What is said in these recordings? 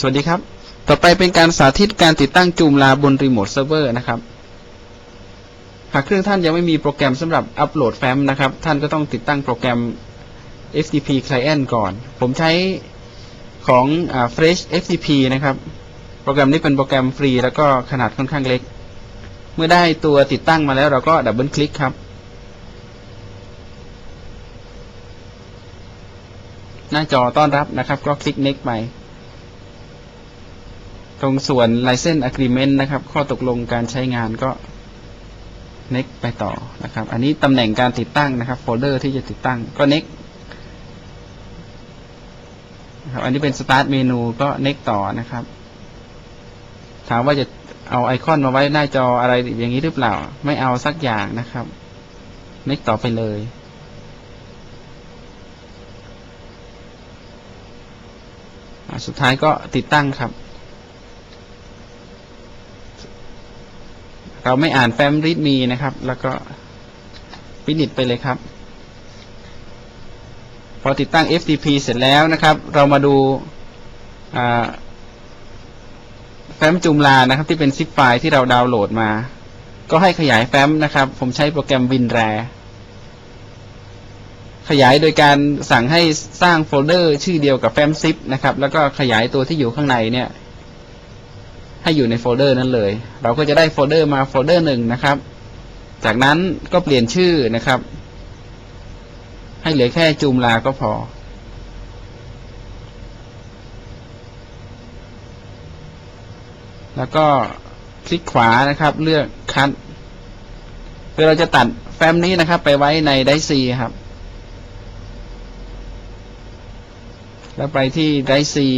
สวัสดีครับ ต่อไปเป็นการสาธิตการติดตั้งจูมลาบนรีโมทเซิร์ฟเวอร์นะครับ หากเครื่องท่านยังไม่มีโปรแกรมสำหรับอัปโหลดแฟ้มนะครับ ท่านก็ต้องติดตั้งโปรแกรม FTP Client ก่อน ผมใช้ของอ Fresh FTP นะครับ โปรแกรมนี้เป็นโปรแกรมฟรี แล้วก็ขนาดค่อนข้างเล็ก เมื่อได้ตัวติดตั้งมาแล้วเราก็ดับเบิลคลิกครับ หน้าจอต้อนรับนะครับ ก็คลิก next ไป ตรงส่วน license agreement นะครับ ข้อตกลงการใช้งานก็ next ไปต่อนะครับ อันนี้ตำแหน่งการติดตั้งนะครับ โฟลเดอร์ที่จะติดตั้งก็ next นะครับ อันนี้เป็น start เมนูก็ next ต่อนะครับ ถามว่าจะเอาไอคอนมาไว้หน้าจออะไรอย่างนี้หรือเปล่า ไม่เอาสักอย่างนะครับ next ต่อไปเลยสุดท้ายก็ติดตั้งครับ เราไม่อ่านแฟ้มรีดมีนะครับ แล้วก็พินิจไปเลยครับ พอติดตั้ง FTP เสร็จแล้วนะครับ เรามาดูแฟ้มจุมลานะครับ ที่เป็นซิปไฟล์ที่เราดาวน์โหลดมา ก็ให้ขยายแฟ้มนะครับ ผมใช้โปรแกรม WinRAR ขยายโดยการสั่งให้สร้างโฟลเดอร์ชื่อเดียวกับแฟ้มซิปนะครับ แล้วก็ขยายตัวที่อยู่ข้างในเนี่ย ให้อยู่ในโฟลเดอร์นั้นเลย เราก็จะได้โฟลเดอร์มาโฟลเดอร์หนึ่งนะครับ จากนั้นก็เปลี่ยนชื่อนะครับ ให้เหลือแค่จูมลาก็พอ แล้วก็คลิกขวานะครับ เลือกคัดคือเราจะตัดแฟ้มนี้นะครับ ไปไว้ในไดซีครับ แล้วไปที่ไดซี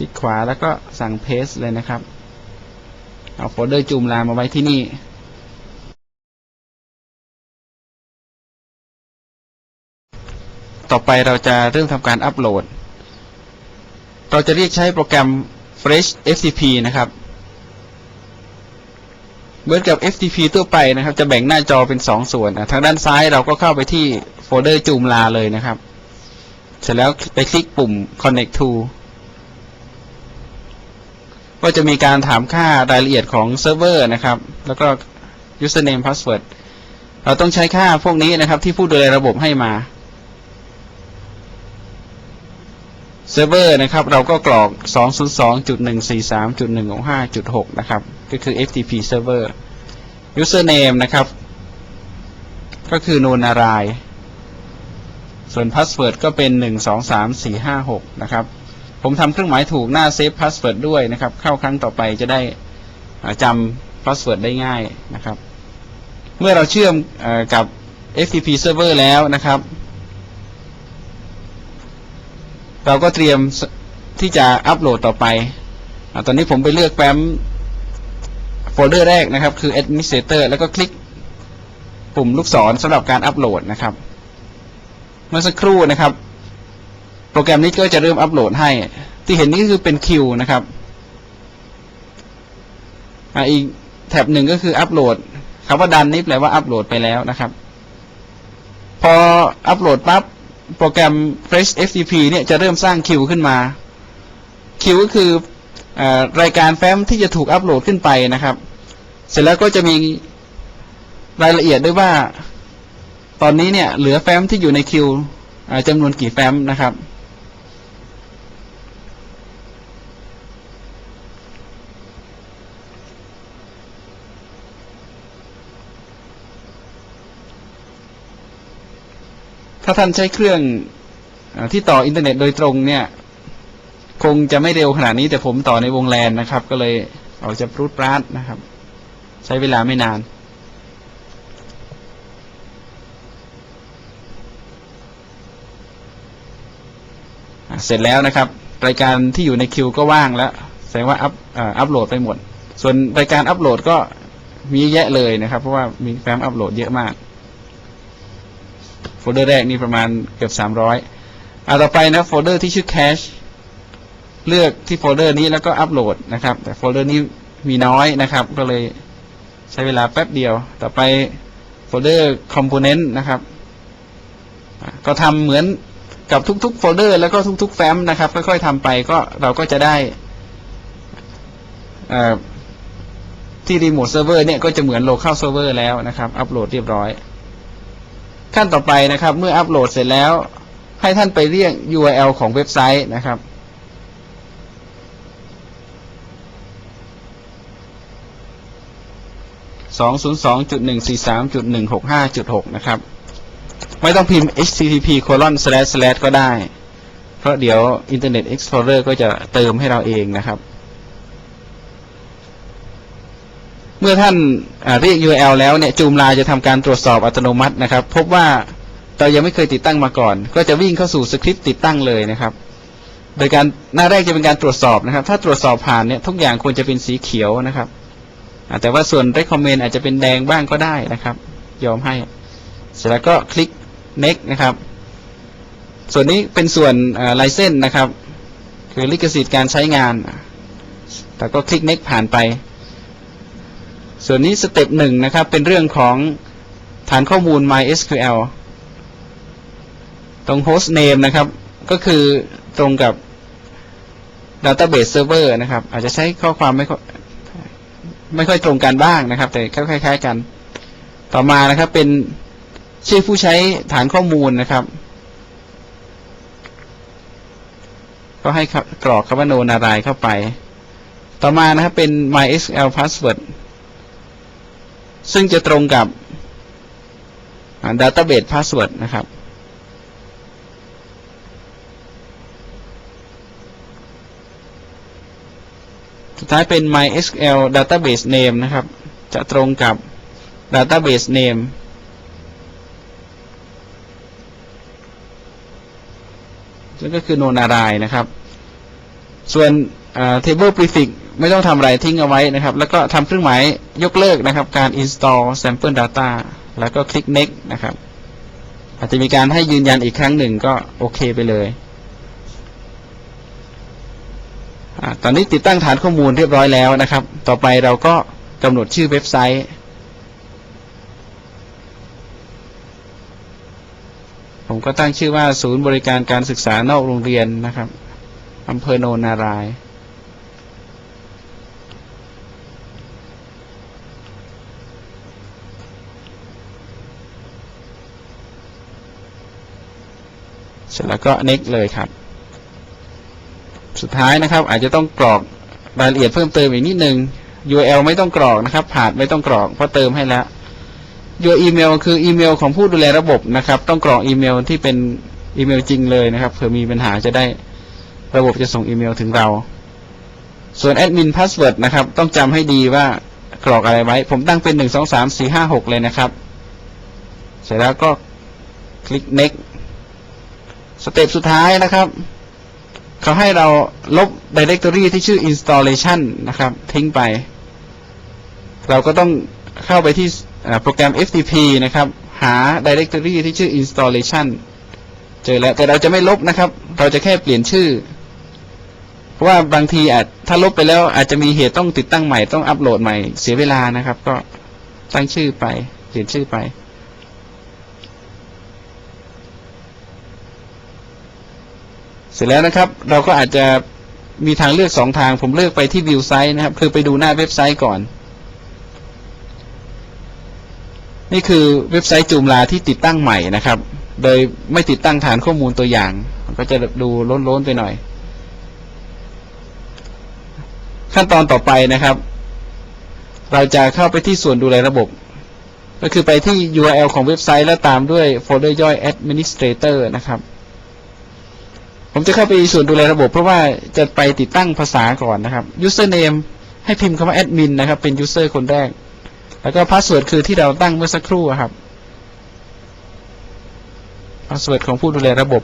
ลิกขวาแล้วก็สั่งเพสเลยนะครับ เอาโฟลเดอร์จูมลามาไว้ที่นี่ต่อไปเราจะเริ่มทำการอัปโหลด เราจะเรียกใช้โปรแกรม Fresh FTP นะครับเหมือนกับ FTP ทั่วไปนะครับ จะแบ่งหน้าจอเป็นสองส่วน ทางด้านซ้ายเราก็เข้าไปที่โฟลเดอร์จูมลาเลยนะครับ เสร็จแล้วไปคลิกปุ่ม Connect to ก็จะมีการถามค่ารายละเอียดของเซิร์ฟเวอร์นะครับ แล้วก็ username password เราต้องใช้ค่าพวกนี้นะครับที่ผู้ดูแลระบบให้มาเซิร์ฟเวอร์นะครับ เราก็กรอก 202.143.165.6 นะครับ ก็คือ FTP server username นะครับ ก็คือนูนาราย ส่วน password ก็เป็น 123456 นะครับ ผมทำเครื่องหมายถูกหน้า save password ด้วยนะครับ เข้าครั้งต่อไปจะได้จำ password ได้ง่ายนะครับ เมื่อเราเชื่อมอกับ FTP server แล้วนะครับ เราก็เตรียมที่จะอัปโหลดต่อไปอตอนนี้ผมไปเลือกแฟ้มโฟลเดอร์แรกนะครับ คือ administrator แล้วก็คลิกปุ่มลูกศรสำหรับการอัปโหลดนะครับ เมื่อสักครู่นะครับ โปรแกรมนี้ก็จะเริ่มอัปโหลดให้ ที่เห็นนี่คือเป็นคิวนะครับออีกแท็บหนึ่งก็คืออัปโหลดคำว่าดันนี่แปลว่าอัปโหลดไปแล้วนะครับ พออัปโหลดปั๊บโปรแกรม Fresh FTP เนี่ยจะเริ่มสร้างคิวขึ้นมา คิวก็คืออรายการแฟ้มที่จะถูกอัปโหลดขึ้นไปนะครับ เสร็จแล้วก็จะมีรายละเอียดด้วยว่า ตอนนี้เนี่ยเหลือแฟ้มที่อยู่ในคิวจำนวนกี่แฟ้มนะครับ ถ้าท่านใช้เครื่องอที่ต่ออินเทอร์เน็ตโดยตรงเนี่ย คงจะไม่เร็วขนาดนี้ แต่ผมต่อในวงแลนนะครับ ก็เลยออกจะรุดปราดนะครับ ใช้เวลาไม่นานเสร็จแล้วนะครับ รายการที่อยู่ในคิวก็ว่างแล้ว แสดงว่าอัพอัพโหลดไปหมด ส่วนรายการอัพโหลดก็มีเยอะแยะเลยนะครับ เพราะว่ามีแฟ้มอัพโหลดเยอะมาก โฟลเดอร์แรกนี่ประมาณเกือบสามร้อยอ่าต่อไปนะโฟลเดอร์ที่ชื่อ cache เลือกที่โฟลเดอร์นี้แล้วก็อัปโหลดนะครับ แต่โฟลเดอร์นี้มีน้อยนะครับ ก็เลยใช้เวลาแป๊บเดียว ต่อไปโฟลเดอร์ component นะครับ ก็ทำเหมือนกับทุกๆโฟลเดอร์แล้วก็ทุกๆแฟ้มนะครับ ค่อยๆทำไปก็เราก็จะได้ที่รีโมทเซิร์ฟเวอร์เนี่ยก็จะเหมือนโลเค a l เซิร์ฟเวอร์แล้วนะครับ อัปโหลดเรียบร้อย ขั้นต่อไปนะครับ เมื่ออัปโหลดเสร็จแล้ว ให้ท่านไปเรียก URL ของเว็บไซต์นะครับ202.143.165.6 นะครับ ไม่ต้องพิมพ์ http colon slash slash ก็ได้ เพราะเดี๋ยว Internet Explorer ก็จะเติมให้เราเองนะครับ เมื่อท่านเรียก URL แล้วเนี่ยจูมลาจะทำการตรวจสอบอัตโนมัตินะครับ พบว่าเรายังไม่เคยติดตั้งมาก่อน ก็จะวิ่งเข้าสู่สคริปต์ติดตั้งเลยนะครับ โดยการหน้าแรกจะเป็นการตรวจสอบนะครับ ถ้าตรวจสอบผ่านเนี่ยทุกอย่างควรจะเป็นสีเขียวนะครับแต่ว่าส่วน recommend อาจจะเป็นแดงบ้างก็ได้นะครับ ยอมให้ เสร็จแล้วก็คลิก next นะครับ ส่วนนี้เป็นส่วนไลเซนนะครับ คือลิขสิทธิ์การใช้งาน แต่ก็คลิก next ผ่านไป ส่วนนี้สเต็ปหนึ่งนะครับ เป็นเรื่องของฐานข้อมูล MySQL ตรง host name นะครับ ก็คือตรงกับ database server นะครับ อาจจะใช้ข้อความไม่ค่อยไม่ค่อยตรงกันบ้างนะครับ แต่คล้าย ๆ กัน ต่อมานะครับเป็นชื่อผู้ใช้ฐานข้อมูลนะครับ ก็ให้กรอกคำว่าโนนารายเข้าไป ต่อมานะครับเป็น MySQL password ซึ่งจะตรงกับ database password นะครับ สุดท้ายเป็น MySQL database name นะครับ จะตรงกับ database name นั่นก็คือโนนารายนะครับ ส่วน table prefix ไม่ต้องทำอะไรทิ้งเอาไว้นะครับ แล้วก็ทำเครื่องหมายยกเลิกนะครับ การ install sample data แล้วก็คลิก next นะครับ อาจจะมีการให้ยืนยันอีกครั้งหนึ่งก็โอเคไปเลยอตอนนี้ติดตั้งฐานข้อมูลเรียบร้อยแล้วนะครับ ต่อไปเราก็กำหนดชื่อเว็บไซต์ผมก็ตั้งชื่อว่าศูนย์บริการการศึกษานอกโรงเรียนนะครับอำเภอโนนาราย เสร็จแล้วก็ next เลยครับ สุดท้ายนะครับ อาจจะต้องกรอกรายละเอียดเพิ่มเติมอีกนิดนึง URL ไม่ต้องกรอกนะครับผ่านไม่ต้องกรอกเพราะเติมให้แล้ว your email คืออีเมลของผู้ดูแลระบบนะครับ ต้องกรอกอีเมลที่เป็นอีเมลจริงเลยนะครับเผื่อมีปัญหาจะได้ระบบจะส่งอีเมลถึงเรา ส่วนแอดมินพาสเวิร์ดนะครับ ต้องจำให้ดีว่ากรอกอะไรไว้ ผมตั้งเป็นหนึ่งสองสามสี่ห้าหกเลยนะครับ เสร็จแล้วก็คลิก next สเต็ปสุดท้ายนะครับ เขาให้เราลบ directory ที่ชื่อ installation นะครับ ทิ้งไป เราก็ต้องเข้าไปที่โปรแกรม FTP นะครับ หา directory ที่ชื่อ installation เจอแล้วแต่เราจะไม่ลบนะครับ เราจะแค่เปลี่ยนชื่อ เพราะว่าบางทีอาจถ้าลบไปแล้วอาจจะมีเหตุต้องติดตั้งใหม่ต้องอัปโหลดใหม่เสียเวลานะครับ ก็ตั้งชื่อไป เปลี่ยนชื่อไป เสร็จแล้วนะครับ เราก็อาจจะมีทางเลือกสองทาง ผมเลือกไปที่วิวไซต์นะครับ คือไปดูหน้าเว็บไซต์ก่อน นี่คือเว็บไซต์จูมลาที่ติดตั้งใหม่นะครับ โดยไม่ติดตั้งฐานข้อมูลตัวอย่างก็จะดูล้นๆไปหน่อย ขั้นตอนต่อไปนะครับ เราจะเข้าไปที่ส่วนดูแลระบบ ก็คือไปที่ URL ของเว็บไซต์แล้วตามด้วยโฟลเดอร์ย่อย Administrator นะครับ ผมจะเข้าไปส่วนดูแลระบบ เพราะว่าจะไปติดตั้งภาษาก่อนนะครับ Username ให้พิมพ์คำว่า Admin นะครับ เป็น User คนแรก แล้วก็พาสเวิร์ดคือที่เราตั้งเมื่อสักครู่ครับพาสเวิร์ดของผู้ดูแลระบบ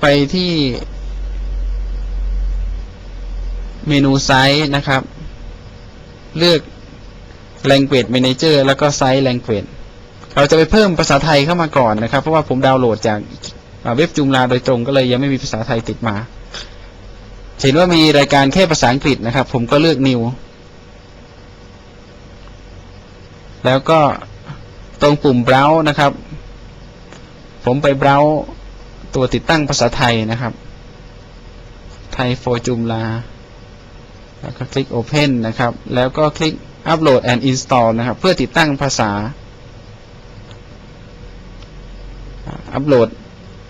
ไปที่เมนูไซต์นะครับ เลือก language manager แล้วก็ site language เราจะไปเพิ่มภาษาไทยเข้ามาก่อนนะครับ เพราะว่าผมดาวน์โหลดจากเว็บจุมลาโดยตรงก็เลยยังไม่มีภาษาไทยติดมา เห็นว่ามีรายการแค่ภาษาอังกฤษนะครับ ผมก็เลือก new แล้วก็ตรงปุ่ม browse นะครับ ผมไป browse ตัวติดตั้งภาษาไทยนะครับ ไทย for จุมลา แล้วก็คลิก Open นะครับ แล้วก็คลิก Upload and Install นะครับ เพื่อติดตั้งภาษา อัปโหลด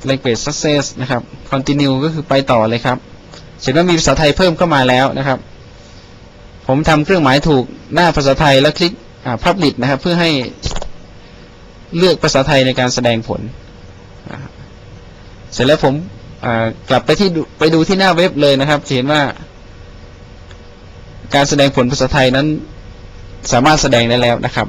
language success นะครับ continue ก็คือไปต่อเลยครับเห็นว่ามีภาษาไทยเพิ่มเข้ามาแล้วนะครับ ผมทำเครื่องหมายถูกหน้าภาษาไทยแล้วคลิก publish นะครับ เพื่อให้เลือกภาษาไทยในการแสดงผล เสร็จแล้วผมกลับไปที่ไปดูที่หน้าเว็บเลยนะครับเห็นว่า การแสดงผลภาษาไทยนั้นสามารถแสดงได้แล้วนะครับ